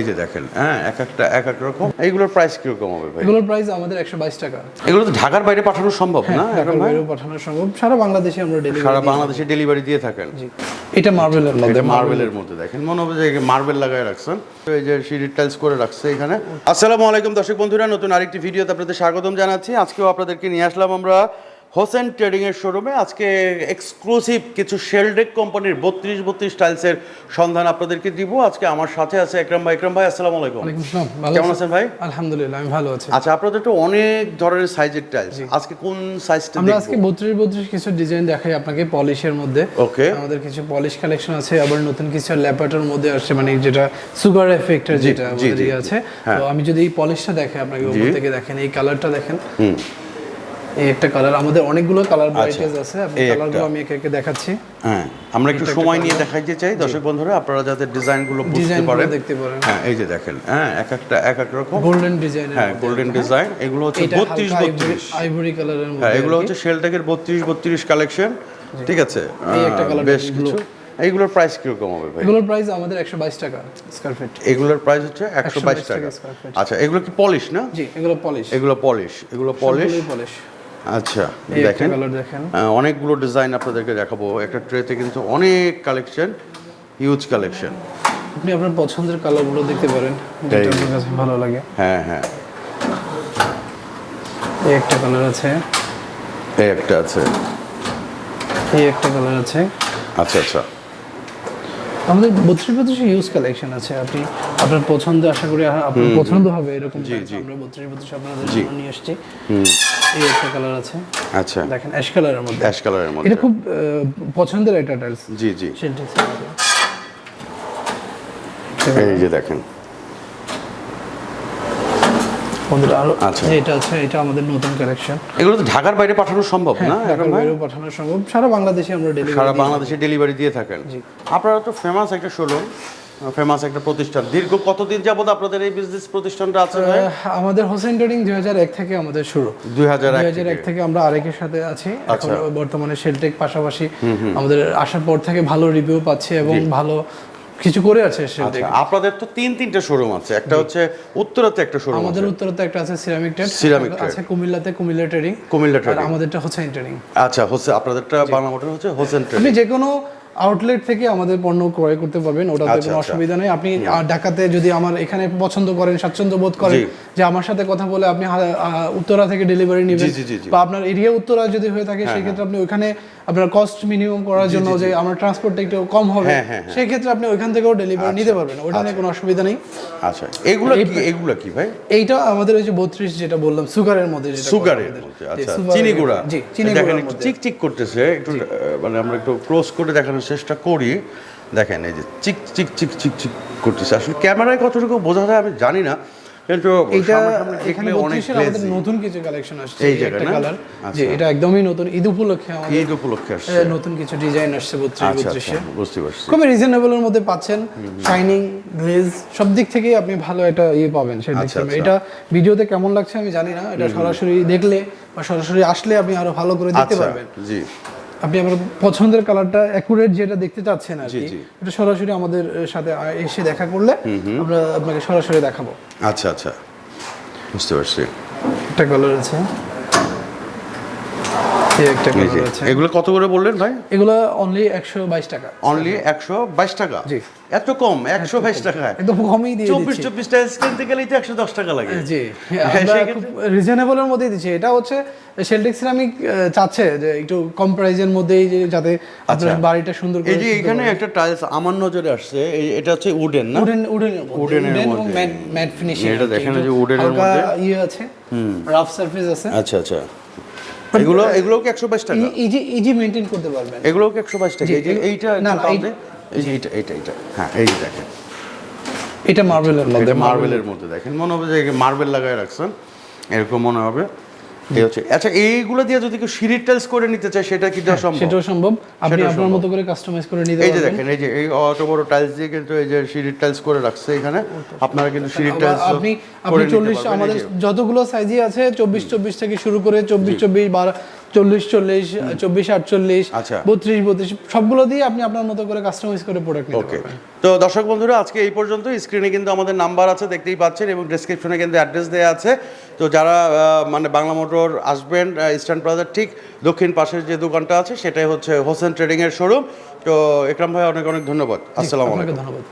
এই যে দেখেন হ্যাঁ এক একটা এক এক রকম। এইগুলোর প্রাইস কীরকম হবে ভাই? এগুলোর প্রাইস আমাদের একশো বাইশ টাকা। এগুলো তো ঢাকার বাইরে পাঠানো সম্ভব না ঢাকার এখন ভাই পাঠানো সম্ভব। সারা বাংলাদেশে আমরা ডেলিভারি সারা বাংলাদেশে ডেলিভারি দিয়ে থাকেন। এটা মার্বেলের মধ্যে মার্বেলের মধ্যে দেখেন। মনে হবে যে মার্বেল লাগায় রাখছেন। এই যে সিঁড়ির টাইলস করে রাখছে এখানে। আসসালামু আলাইকুম দর্শক বন্ধুরা নতুন আরেকটি ভিডিওতে আপনাদের স্বাগতম জানাচ্ছি। আজকেও আপনাদেরকে নিয়ে আসলাম আমরা হোসেন ট্রেডিং এর শোরুমে আজকে এক্সক্লুসিভ কিছু শেলডেক কোম্পানির বত্রিশ বত্রিশ টাইলসের সন্ধান আপনাদেরকে দিব। আজকে আমার সাথে আছে একরাম ভাই। একরাম ভাই আসসালামু আলাইকুম। কেমন আছেন? ভাই? আলহামদুলিল্লাহ আমি ভালো আছি। আচ্ছা আপনাদের তো অনেক ধরনের সাইজের টাইলস আজকে কোন সাইজটা আমরা আজকে বত্রিশ বত্রিশ কিছু ডিজাইন দেখাই আপনাকে পলিশের মধ্যে। ওকে আমাদের কিছু পলিশ কালেকশন আছে আবার নতুন কিছু ল্যাপাটার মধ্যে আসছে মানে যেটা সুগার এফেক্টের যেটা আমাদের ইয়ে আছে। তো আমি যদি এই পলিশটা দেখাই আপনাকে উপর থেকে দেখেন এই কালারটা দেখেন। এই একটা কালার আমাদের অনেকগুলো কালার ভ্যারাইটিস আছে কালারগুলো আমি একে একে দেখাচ্ছি। হ্যাঁ আমরা একটু সময় নিয়ে দেখাইতে চাই। দর্শক বন্ধুরা আপনারা যাতে ডিজাইনগুলো বুঝতে পারেন। দেখতে পারেন। হ্যাঁ এই যে দেখেন হ্যাঁ এক একটা এক এক রকম। গোল্ডেন ডিজাইনের হ্যাঁ গোল্ডেন ডিজাইন এগুলো হচ্ছে এটা বত্রিশ বত্রিশ। আইভরি কালারের হ্যাঁ এগুলো হচ্ছে শেলটেকের বত্রিশ বত্রিশ কালেকশন ঠিক আছে? এই একটা colour বেশ কিছু। এইগুলোর প্রাইস কীরকম হবে ভাই? এগুলোর প্রাইস আমাদের একশো বাইশ টাকা স্কোয়ার ফিট এগুলোর প্রাইস হচ্ছে একশো বাইশ 122 টাকা। আচ্ছা এগুলো কি পলিশ না? জি এগুলো পলিশ এগুলো পলিশ এগুলো পলিশ পলিশ আচ্ছা দেখেন। কালার দেখেন। অনেকগুলো ডিজাইন আপনাদেরকে দেখাবো। একটা ট্রেতে কিন্তু অনেক কালেকশন হিউজ কালেকশন আপনি আপনার পছন্দের কালারগুলো দেখতে পারেন যেটা আপনার কাছে ভালো লাগে। হ্যাঁ হ্যাঁ। এই একটা কালার আছে। এই একটা আছে। এই একটা কালার আছে। আচ্ছা আচ্ছা। আমাদের বত্রিশ বত্রিশ ইউজ কালেকশন আছে। আপনি আপনার পছন্দ আশা করি আপনার পছন্দ হবে এরকম। আমরা বত্রিশ বত্রিশ আপনাদের জন্য নিয়ে এসেছি। এই একটা কালার আছে। আচ্ছা। দেখেন অ্যাশ কালারের মধ্যে। অ্যাশ কালারের মধ্যে। এটা খুব পছন্দের একটা টাইলস জি জি। সেন্টেক্স এই যে দেখেন। আমাদের আরও আচ্ছা। এটা আছে এটা আমাদের নতুন কালেকশন এগুলো তো ঢাকার বাইরে পাঠানো সম্ভব না? ঢাকার এখন ভাই? পাঠানো সম্ভব। সারা বাংলাদেশে আমরা ডেলিভারি সারা বাংলাদেশে ডেলিভারি দিয়ে থাকেন। আপনারা তো ফেমাস একটা শোরুম ফেমাস একটা প্রতিষ্ঠান। দীর্ঘ কতদিন যাবত আপনাদের এই বিজনেস প্রতিষ্ঠানটা আছে আমাদের হোসেন ট্রেডিং দুই হাজার এক থেকে আমাদের শুরু। দুই হাজার এক থেকে। আমরা আরেকের সাথে আছি। আচ্ছা। এখন বর্তমানে শেলটেক পাশাপাশি আমাদের আসার পর থেকে ভালো রিভিউ পাচ্ছি এবং ভালো কিছু করে আছে আচ্ছা আপনাদের তো তিন তিনটা শোরুম আছে। একটা হচ্ছে উত্তরাতে একটা শোরুম আমাদের উত্তরাতে একটা আছে সিরামিক ট্রেড সিরামিক। আছে কুমিল্লাতে কুমিল্লা ট্রেডিং কুমিল্লা ট্রেডিং আর আমাদেরটা হোসেন ট্রেডিং আচ্ছা হোসেন আপনাদেরটা বাংলা মোটর হচ্ছে হোসেন ট্রেডিং আপনি যে কোনো আউটলেট থেকে আমাদের পণ্য ক্রয় করতে পারবেন ওটাতে আচ্ছা, কোনো আচ্ছা। অসুবিধা নেই। আপনি ঢাকাতে যদি আমার এখানে পছন্দ করেন স্বাচ্ছন্দ্য বোধ করেন যে আমার সাথে কথা বলে আপনি উত্তরা থেকে ডেলিভারি নেবেন। বা আপনার এরিয়া উত্তরা যদি হয়ে থাকে হ্যাঁ, সেই ক্ষেত্রে আপনি ওইখানে আপনার কস্ট মিনিমাম করার জন্য যে আমার ট্রান্সপোর্টটা একটু কম হবে হ্যাঁ, হ্যাঁ, সেই ক্ষেত্রে আপনি ওইখান থেকেও ডেলিভারি নিতে পারবেন। ওটা নিয়ে কোনো অসুবিধা নেই। আচ্ছা। এগুলো কি এগুলো কি ভাই? এইটা আমাদের ওই যে বত্রিশ যেটা বললাম সুগারের মধ্যে যেটা সুগারের মধ্যে আচ্ছা। চিনি গুঁড়া। জি চিনি দেখেন গুঁড়ার একটু মধ্যে। চিক চিক করতেছে একটু মানে আমরা একটু ক্লোজ করে দেখানোর চেষ্টা করি দেখেন এই যে চিক চিক চিক চিক চিক করতেছে। আসলে ক্যামেরায় কতটুকু বোঝা যায় আমি জানি না কিন্তু সামনাসামনি এখানে আমাদের নতুন কিছু কালেকশন আসছে এই কালার আচ্ছা। যে এটা একদমই নতুন ঈদ উপলক্ষে আমাদের ঈদ উপলক্ষে আসছে। নতুন কিছু ডিজাইন আসছে বত্রিশ আচ্ছা আচ্ছা বত্রিশে বুঝতে পারছি। খুবই রিজনেবলের মধ্যে পাচ্ছেন শাইনিং গ্লেজ সব দিক থেকেই আপনি ভালো একটা ইয়ে পাবেন সেটা আচ্ছা, আচ্ছা। এটা ভিডিওতে কেমন লাগছে আমি জানি না এটা সরাসরি দেখলে বা সরাসরি আসলে আপনি আরও ভালো করে দেখতে আচ্ছা পারবেন। জি। আপনি আমার পছন্দের কালারটা অ্যাকুরেট যেটা দেখতে চাচ্ছেন আর কি এটা সরাসরি আমাদের সাথে এসে দেখা করলে আমরা আপনাকে সরাসরি দেখাবো। আচ্ছা আচ্ছা। বুঝতে পারছি। একটা কালার আছে। একটা এগুলো কত করে বললেন ভাই? এগুলো অনলি একশো বাইশ টাকা। অনলি একশো বাইশ টাকা? জি। এত কম একশো বাইশ টাকায়? একদম কমই দিয়ে চব্বিশ চব্বিশ কিনতে গেলেই তো একশো দশ টাকা লাগে। জি রিজনেবলের মধ্যেই দিচ্ছি। এটা হচ্ছে শেলটেক সিরামিক চাচ্ছে যে একটু কম প্রাইজের মধ্যেই যে যাতে আপনার আচ্ছা। বাড়িটা সুন্দর এই যে এখানে একটা টাইলস আমার নজরে আসছে এটা হচ্ছে উডেন না? উডেন উডেন এর মধ্যে। ম্যাট ফিনিশিং এটা দেখেন যে মধ্যে। ইয়ে আছে রাফ সারফেস আছে। আচ্ছা আচ্ছা। এগুলো এগুলো কি একশো বাইশ টাকা। ইজি ইজি মেইনটেইন করতে পারবেন। এগুলো কি একশো বাইশ টাকা। এই যে এইটা না, এই- যে এইটা এইটা এইটা। হ্যাঁ এই যে দেখেন। এটা মার্বেলের মধ্যে। মার্বেলের মধ্যে দেখেন। মনে হবে যে মার্বেল লাগায় রাখছেন। এরকম মনে হবে। হচ্ছে। আচ্ছা এইগুলো দিয়ে যদি কেউ সিঁড়ির টাইলস করে নিতে চায় সেটা কি দেওয়া সম্ভব? সেটাও সম্ভব। আপনি আপনার মতো করে কাস্টমাইজ করে নিতে এই যে দেখেন এই যে এই অত বড় টাইলস দিয়ে কিন্তু এই যে সিঁড়ির টাইলস করে রাখছে এখানে আপনারা কিন্তু সিঁড়ির টাইলস আপনি আপনি চল্লিশ আমাদের যতগুলো সাইজই আছে চব্বিশ চব্বিশ থেকে শুরু করে চব্বিশ চব্বিশ বারো চল্লিশ চল্লিশ চব্বিশ আটচল্লিশ আচ্ছা। বত্রিশ বত্রিশ সবগুলো দিয়ে আপনি আপনার মতো করে কাস্টমাইজ করে প্রোডাক্ট নিতে পারবেন। তো দর্শক বন্ধুরা আজকে এই পর্যন্ত স্ক্রিনে কিন্তু আমাদের নাম্বার আছে দেখতেই পাচ্ছেন এবং ডিসক্রিপশনে কিন্তু অ্যাড্রেস দেওয়া আছে। তো যারা মানে বাংলা মোটর আসবেন ইস্টার্ন প্লাজার ঠিক দক্ষিণ পাশের যে দোকানটা আছে সেটাই হচ্ছে হোসেন ট্রেডিংয়ের শোরুম তো একরাম ভাই অনেক অনেক ধন্যবাদ। আসসালামু আলাইকুম। ধন্যবাদ।